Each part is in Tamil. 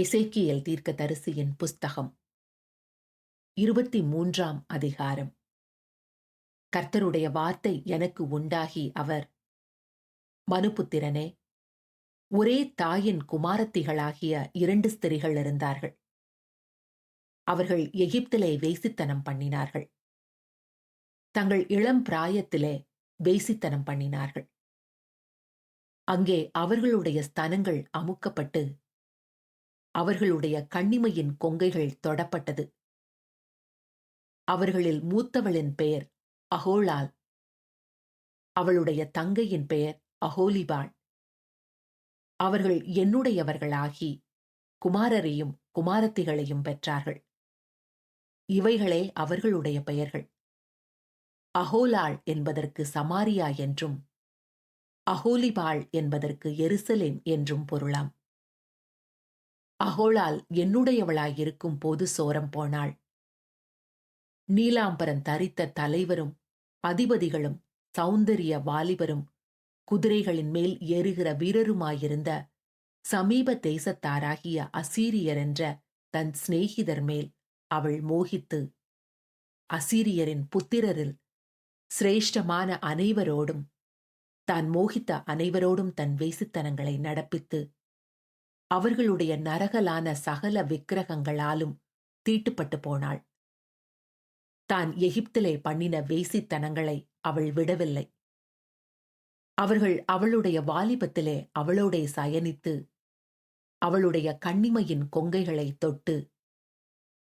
எசேக்கியேல் தீர்க்கதரிசியின் புஸ்தகம். இருபத்தி மூன்றாம் அதிகாரம். கர்த்தருடைய வார்த்தை எனக்கு உண்டாகி அவர் மனுபுத்திரனே ஒரே தாயின் குமாரத்திகளாகிய இரண்டு ஸ்திரிகள் இருந்தார்கள். அவர்கள் எகிப்திலே வேசித்தனம் பண்ணினார்கள். தங்கள் இளம் பிராயத்திலே வேசித்தனம் பண்ணினார்கள். அங்கே அவர்களுடைய ஸ்தனங்கள் அமுக்கப்பட்டு அவர்களுடைய கண்ணிமையின் கொங்கைகள் தொடப்பட்டது. அவர்களில் மூத்தவளின் பெயர் அகோளால் அவளுடைய தங்கையின் பெயர் அகோலிபாள். அவர்கள் என்னுடையவர்களாகி குமாரரையும் குமாரத்திகளையும் பெற்றார்கள். இவைகளே அவர்களுடைய பெயர்கள். அகோலாள் என்பதற்கு சமாரியா என்றும் அகோலிபாள் என்பதற்கு எருசலேம் என்றும் பொருளாம். அகோளால் என்னுடையவளாயிருக்கும் போது சோரம் போனாள். நீலாம்பரன் தரித்த தலைவரும் அதிபதிகளும் சௌந்தரிய வாலிபரும் குதிரைகளின் மேல் ஏறுகிற வீரருமாயிருந்த சமீப தேசத்தாராகிய அசீரியர் என்ற தன் சிநேகிதர் மேல் அவள் மோகித்து அசீரியரின் புத்திரரில் சிரேஷ்டமான அனைவரோடும் தான் மோகித்த அனைவரோடும் தன் வேசித்தனங்களை நடப்பித்து அவர்களுடைய நரகலான சகல விக்கிரகங்களாலும் தீட்டுப்பட்டு போனாள். தான் எகிப்திலே பண்ணின வேசித்தனங்களை அவள் விடவில்லை. அவர்கள் அவளுடைய வாலிபத்திலே அவளோடே சயனித்து அவளுடைய கண்ணிமையின் கொங்கைகளை தொட்டு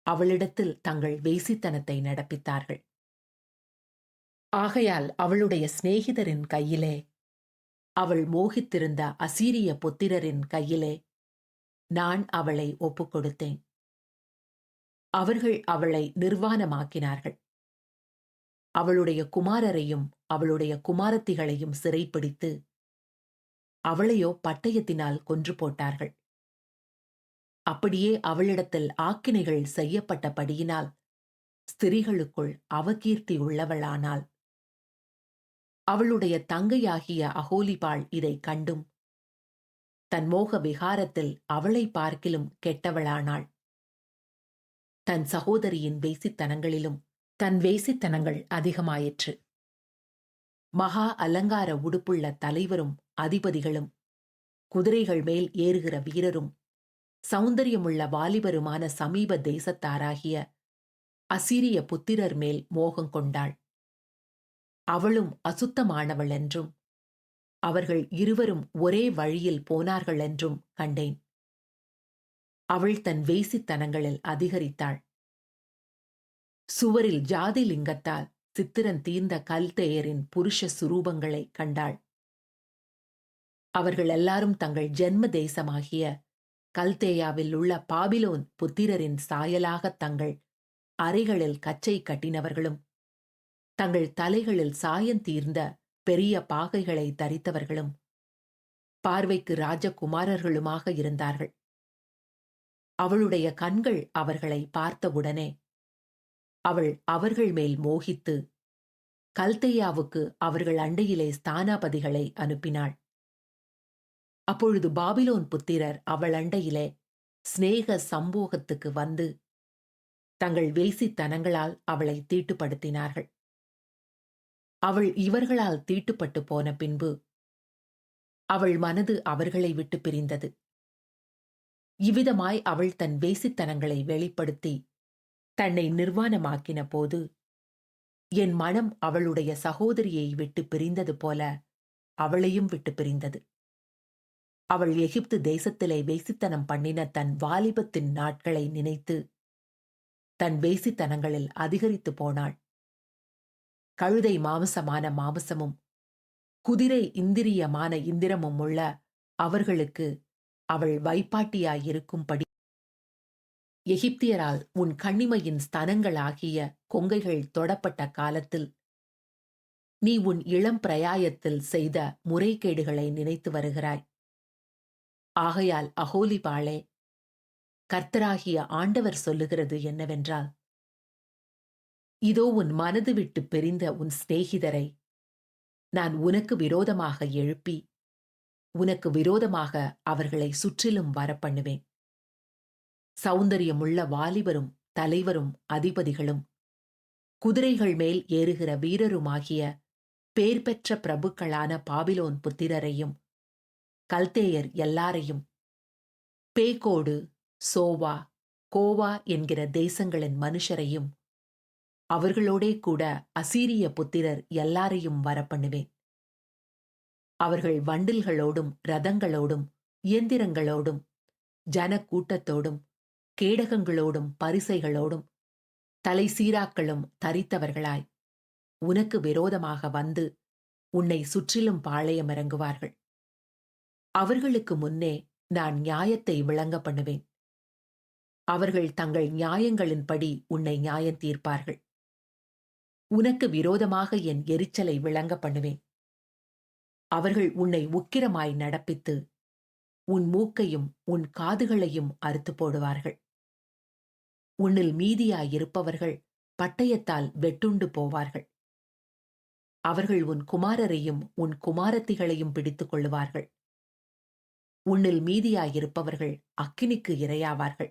அவளிடத்தில் தங்கள் வேசித்தனத்தை நடப்பித்தார்கள். ஆகையால் அவளுடைய சிநேகிதரின் கையிலே அவள் மோகித்திருந்த அசீரிய புத்திரரின் கையிலே நான் அவளை ஒப்புக் கொடுத்தேன் அவர்கள் அவளை நிர்வாணமாக்கினார்கள். அவளுடைய குமாரரையும் அவளுடைய குமாரத்திகளையும் சிறைப்பிடித்து அவளையோ பட்டயத்தினால் கொன்று போட்டார்கள். அப்படியே அவளிடத்தில் ஆக்கினைகள் செய்யப்பட்டபடியினால் ஸ்திரீகளுக்குள் அவகீர்த்தி உள்ளவளானாள். அவளுடைய தங்கையாகிய அகோலிபாள் இதைக் கண்டும் தன் மோக விகாரத்தில் அவளை பார்க்கிலும் கெட்டவளானாள். தன் சகோதரியின் வேசித்தனங்களிலும் தன் வேசித்தனங்கள் அதிகமாயிற்று. மகா அலங்கார உடுப்புள்ள தலைவரும் அதிபதிகளும் குதிரைகள் மேல் ஏறுகிற வீரரும் சௌந்தரியமுள்ள வாலிபருமான சமீப தேசத்தாராகிய அசிரிய புத்திரர் மேல் மோகம் கொண்டாள். அவளும் அசுத்தமானவள் என்றும் அவர்கள் இருவரும் ஒரே வழியில் போனார்கள் என்றும் கண்டேன். அவள் தன் வேசித்தனங்களில் அதிகரித்தாள். சுவரில் ஜாதி லிங்கத்தால் சித்திரன் தீர்ந்த கல்தேயரின் புருஷ சுரூபங்களை கண்டாள். அவர்கள் எல்லாரும் தங்கள் ஜென்ம தேசமாகிய கல்தேயாவில் உள்ள பாபிலோன் புத்திரரின் சாயலாக தங்கள் அறைகளில் கச்சை கட்டினவர்களும் தங்கள் தலைகளில் சாயம் தீர்ந்த பெரிய பாகைகளை தரித்தவர்களும் பார்வைக்கு ராஜகுமாரர்களுமாக இருந்தார்கள். அவளுடைய கண்கள் அவர்களை பார்த்தவுடனே அவள் அவர்கள் மேல் மோகித்து கல்தையாவுக்கு அவர்கள் அண்டையிலே ஸ்தானாபதிகளை அனுப்பினாள். அப்பொழுது பாபிலோன் புத்திரர் அவள் அண்டையிலே சிநேக சம்போகத்துக்கு வந்து தங்கள் வேசித்தனங்களால் அவளை தீட்டுப்படுத்தினார்கள். அவள் இவர்களால் தீட்டுப்பட்டு போன பின்பு அவள் மனது அவர்களை விட்டு பிரிந்தது. இவ்விதமாய் அவள் தன் வேசித்தனங்களை வெளிப்படுத்தி தன்னை நிர்வாணமாக்கின போது என் மனம் அவளுடைய சகோதரியை விட்டு பிரிந்தது போல அவளையும் விட்டு பிரிந்தது. அவள் எகிப்து தேசத்திலே வேசித்தனம் பண்ணின தன் வாலிபத்தின் நாட்களை நினைத்து தன் வேசித்தனங்களில் அதிகரித்து போனாள். கழுதை மாமசமான மாமசமும் குதிரை இந்திரியமான இந்திரமும் உள்ள அவர்களுக்கு அவள் வைப்பாட்டியாயிருக்கும்படி. எகிப்தியரால் உன் கண்ணிமையின் ஸ்தனங்களாகிய கொங்கைகள் தொடப்பட்ட காலத்தில் நீ உன் இளம் பிரயாயத்தில் செய்த முறைகேடுகளை நினைத்து வருகிறாய். ஆகையால் அகோலிபாளே கர்த்தராகிய ஆண்டவர் சொல்லுகிறது என்னவென்றால் இதோ உன் மனது விட்டு பிரிந்த உன் சிநேகிதரை நான் உனக்கு விரோதமாக எழுப்பி உனக்கு விரோதமாக அவர்களை சுற்றிலும் வரப்பண்ணுவேன் சௌந்தரியமுள்ள வாலிபரும் தலைவரும் அதிபதிகளும் குதிரைகள் மேல் ஏறுகிற வீரருமாகிய பேர் பெற்ற பிரபுக்களான பாபிலோன் புத்திரரையும் கல்தேயர் எல்லாரையும் பேகோடு சோவா கோவா என்கிற தேசங்களின் மனுஷரையும் அவர்களோடே கூட அசீரிய புத்திரர் எல்லாரையும் வரப்பண்ணுவேன். அவர்கள் வண்டில்களோடும் ரதங்களோடும் இயந்திரங்களோடும் ஜன கூட்டத்தோடும் கேடகங்களோடும் பரிசைகளோடும் தலை சீராக்களும் தரித்தவர்களாய் உனக்கு விரோதமாக வந்து உன்னை சுற்றிலும் பாளையம் இறங்குவார்கள் அவர்களுக்கு முன்னே நான் நியாயத்தை விளங்க பண்ணுவேன். அவர்கள் தங்கள் நியாயங்களின்படி உன்னை நியாயம் தீர்ப்பார்கள் உனக்கு விரோதமாக என் எரிச்சலை விளங்க பண்ணுவேன். அவர்கள் உன்னை உக்கிரமாய் நடப்பித்து உன் மூக்கையும் உன் காதுகளையும் அறுத்து போடுவார்கள். உன்னில் மீதியாயிருப்பவர்கள் பட்டயத்தால் வெட்டுண்டு போவார்கள். அவர்கள் உன் குமாரரையும் உன் குமாரத்திகளையும் பிடித்துக் கொள்ளுவார்கள். உன்னில் மீதியாயிருப்பவர்கள் அக்கினிக்கு இரையாவார்கள்.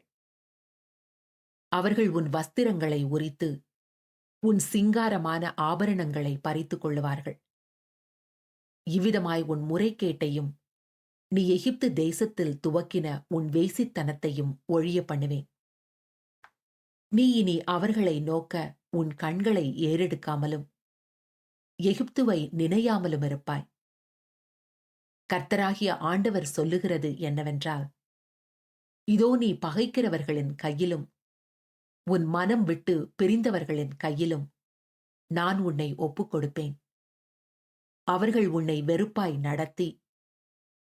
அவர்கள் உன் வஸ்திரங்களை உரித்து உன் சிங்காரமான ஆபரணங்களை பறித்துக் கொள்ளுவார்கள். இவ்விதமாய் உன் முறைகேட்டையும் நீ எகிப்து தேசத்தில் துவக்கின உன் வேசித்தனத்தையும் ஒழிய பண்ணுவேன். நீ இனி அவர்களை நோக்க உன் கண்களை ஏறெடுக்காமலும் எகிப்துவை நினையாமலும் இருப்பாய். கர்த்தராகிய ஆண்டவர் சொல்லுகிறது என்னவென்றால் இதோ நீ பகைக்கிறவர்களின் கையிலும் உன் மனம் விட்டு பிரிந்தவர்களின் கையிலும் நான் உன்னை ஒப்புக் கொடுப்பேன் அவர்கள் உன்னை வெறுப்பாய் நடத்தி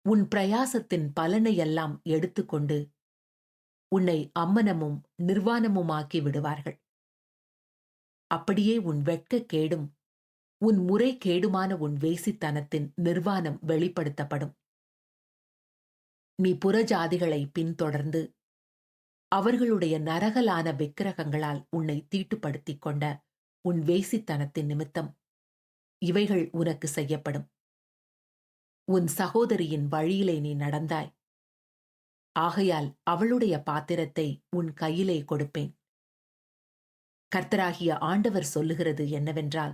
உன் பிரயாசத்தின் பலனையெல்லாம் எடுத்துக்கொண்டு உன்னை அம்மனமும் நிர்வாணமுமாக்கி விடுவார்கள். அப்படியே உன் வெட்கக்கேடும் உன் முறை கேடுமான உன் வேசித்தனத்தின் நிர்வாணம் வெளிப்படுத்தப்படும். நீ புறஜாதிகளை பின்தொடர்ந்து அவர்களுடைய நரகலான விக்கிரகங்களால் உன்னை தீட்டுப்படுத்திக் கொண்ட உன் வேசித்தனத்தின் நிமித்தம் இவைகள் உனக்கு செய்யப்படும். உன் சகோதரியின் வழியிலே நீ நடந்தாய். ஆகையால் அவளுடைய பாத்திரத்தை உன் கையிலே கொடுப்பேன். கர்த்தராகிய ஆண்டவர் சொல்லுகிறது என்னவென்றால்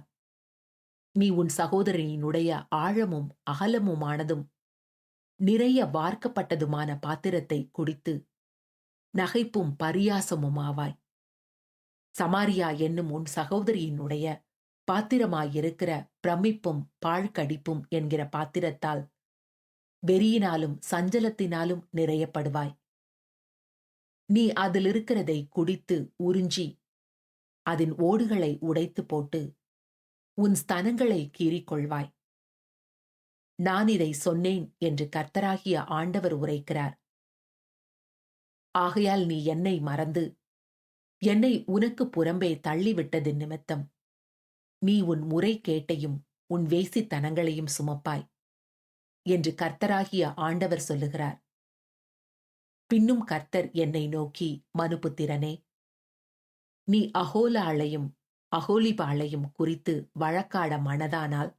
நீ உன் சகோதரனினுடைய ஆழமும் அகலமுமானதும் நிறைய வார்க்கப்பட்டதுமான பாத்திரத்தை குடித்து நகைப்பும் பரியாசமுமாவாய் சமாரியா என்னும் உன் சகோதரியினுடைய பாத்திரமாயிருக்கிற பிரமிப்பும் பாழ்கடிப்பும் என்கிற பாத்திரத்தால் வெறியினாலும் சஞ்சலத்தினாலும் நிறையப்படுவாய். நீ அதிலிருக்கிறதை குடித்து உறிஞ்சி அதன் ஓடுகளை உடைத்து போட்டு உன் ஸ்தனங்களை கீறிக்கொள்வாய். நான் இதை சொன்னேன் என்று கர்த்தராகிய ஆண்டவர் உரைக்கிறார். ஆகையால் நீ என்னை மறந்து என்னை உனக்கு புறம்பே தள்ளிவிட்டது நிமித்தம் நீ உன் முறை கேட்டையும் உன் வேசித்தனங்களையும் சுமப்பாய் என்று கர்த்தராகிய ஆண்டவர் சொல்லுகிறார். பின்னும் கர்த்தர் என்னை நோக்கி மனுபுத்திரனே நீ அகோலாளையும் அகோலிபாளையும் குறித்து வழக்காட மனதானால்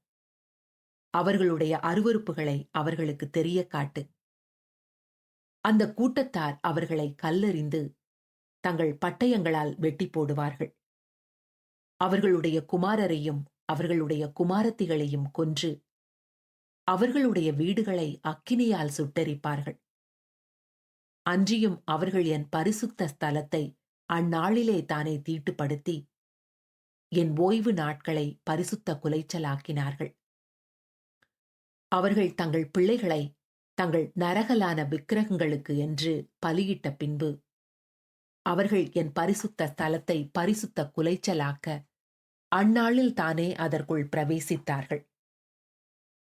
அவர்களுடைய அருவறுப்புகளை அவர்களுக்கு தெரிய காட்டு. அந்த கூட்டத்தார் அவர்களை கல்லெறிந்து தங்கள் பட்டயங்களால் வெட்டி போடுவார்கள். அவர்களுடைய குமாரரையும் அவர்களுடைய குமாரத்திகளையும் கொன்று அவர்களுடைய வீடுகளை அக்கினியால் சுட்டரிப்பார்கள். அன்றியும் அவர்கள் என் பரிசுத்த ஸ்தலத்தை அந்நாளிலே தானே தீட்டுப்படுத்தி என் ஓய்வு நாட்களை பரிசுத்த குலைச்சலாக்கினார்கள். அவர்கள் தங்கள் பிள்ளைகளை தங்கள் நரகலான விக்கிரகங்களுக்கு என்று பலியிட்ட பின்பு அவர்கள் என் பரிசுத்த ஸ்தலத்தை பரிசுத்த குலைச்சலாக்க அந்நாளில் தானே அதற்குள் பிரவேசித்தார்கள்.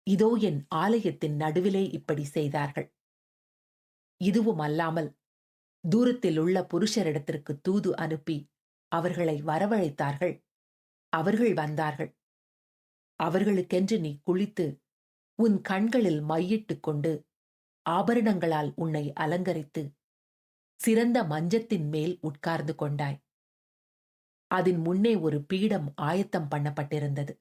இதோ என் ஆலயத்தின் நடுவிலே இப்படி செய்தார்கள். இதுவும் அல்லாமல் தூரத்தில் உள்ள புருஷரிடத்திற்கு தூது அனுப்பி அவர்களை வரவழைத்தார்கள். அவர்கள் வந்தார்கள். அவர்களுக்கென்று நீ குளித்து உன் கண்களில் மையிட்டுக் கொண்டு ஆபரணங்களால் உன்னை அலங்கரித்து சிறந்த மஞ்சத்தின் மேல் உட்கார்ந்து கொண்டாய். அதன் முன்னே ஒரு பீடம் ஆயத்தம் பண்ணப்பட்டிருந்தது.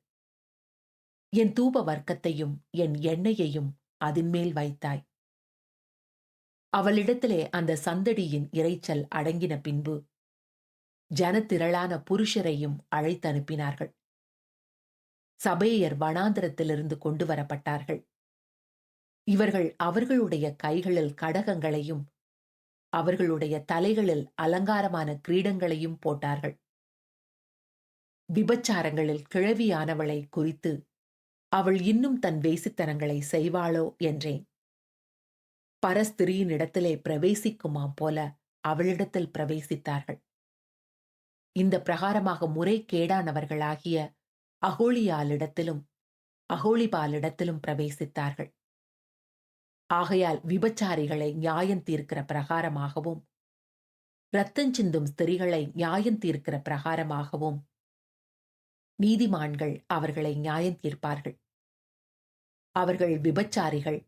என் தூப வர்க்கத்தையும் என் எண்ணெயையும் அதன் மேல் வைத்தாய். அவளிடத்திலே அந்த சந்தடியின் இரைச்சல் அடங்கின பின்பு ஜனத்திரளான புருஷரையும் அழைத்தனுப்பினார்கள். சபேயர் வனாந்திரத்திலிருந்து கொண்டு வரப்பட்டார்கள். இவர்கள் அவர்களுடைய கைகளில் கடகங்களையும் அவர்களுடைய தலைகளில் அலங்காரமான கிரீடங்களையும் போட்டார்கள். விபச்சாரங்களில் கிழவியானவளை குறித்து அவள் இன்னும் தன் வேசித்தனங்களை செய்வாளோ? என்றேன். பரஸ்திரியினிடத்திலே பிரவேசிக்குமாம் போல அவளிடத்தில் பிரவேசித்தார்கள். இந்த பிரகாரமாக முறை கேடானவர்களாகிய அகோலியாலிடத்திலும் அகோலிபாலிடத்திலும் பிரவேசித்தார்கள். ஆகையால் விபச்சாரிகளை நியாயம் தீர்க்கிற பிரகாரமாகவும் இரத்தஞ்சிந்தும் ஸ்திரிகளை நியாயம் தீர்க்கிற பிரகாரமாகவும் நீதிமான்கள் அவர்களை நியாயம் தீர்ப்பார்கள். அவர்கள் விபச்சாரிகள்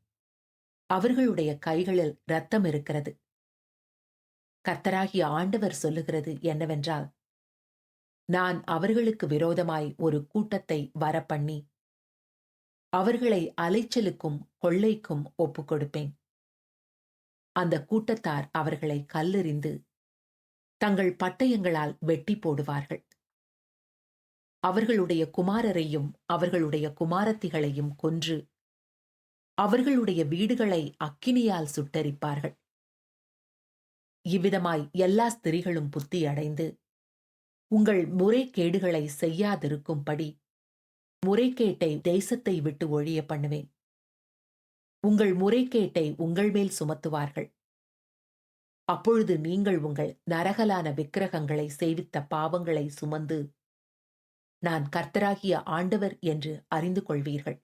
அவர்களுடைய கைகளில் இரத்தம் இருக்கிறது. கர்த்தராகிய ஆண்டவர் சொல்லுகிறது என்னவென்றால் நான் அவர்களுக்கு விரோதமாய் ஒரு கூட்டத்தை வரப்பண்ணி அவர்களை அலைச்சலுக்கும் கொள்ளைக்கும் ஒப்புக் கொடுப்பேன். அந்த கூட்டத்தார் அவர்களை கல்லெறிந்து தங்கள் பட்டயங்களால் வெட்டி போடுவார்கள். அவர்களுடைய குமாரரையும் அவர்களுடைய குமாரத்திகளையும் கொன்று அவர்களுடைய வீடுகளை அக்கினியால் சுட்டரிப்பார்கள். இவ்விதமாய் எல்லா ஸ்திரிகளும் புத்தி அடைந்து உங்கள் முறைகேடுகளை செய்யாதிருக்கும்படி முறைகேட்டை தேசத்தை விட்டு ஒழிய பண்ணுவேன். உங்கள் முறைகேட்டை உங்கள் மேல் சுமத்துவார்கள். அப்பொழுது நீங்கள் உங்கள் நரகலான விக்கிரகங்களை சேவித்த பாவங்களை சுமந்து நான் கர்த்தராகிய ஆண்டவர் என்று அறிந்து கொள்வீர்கள்.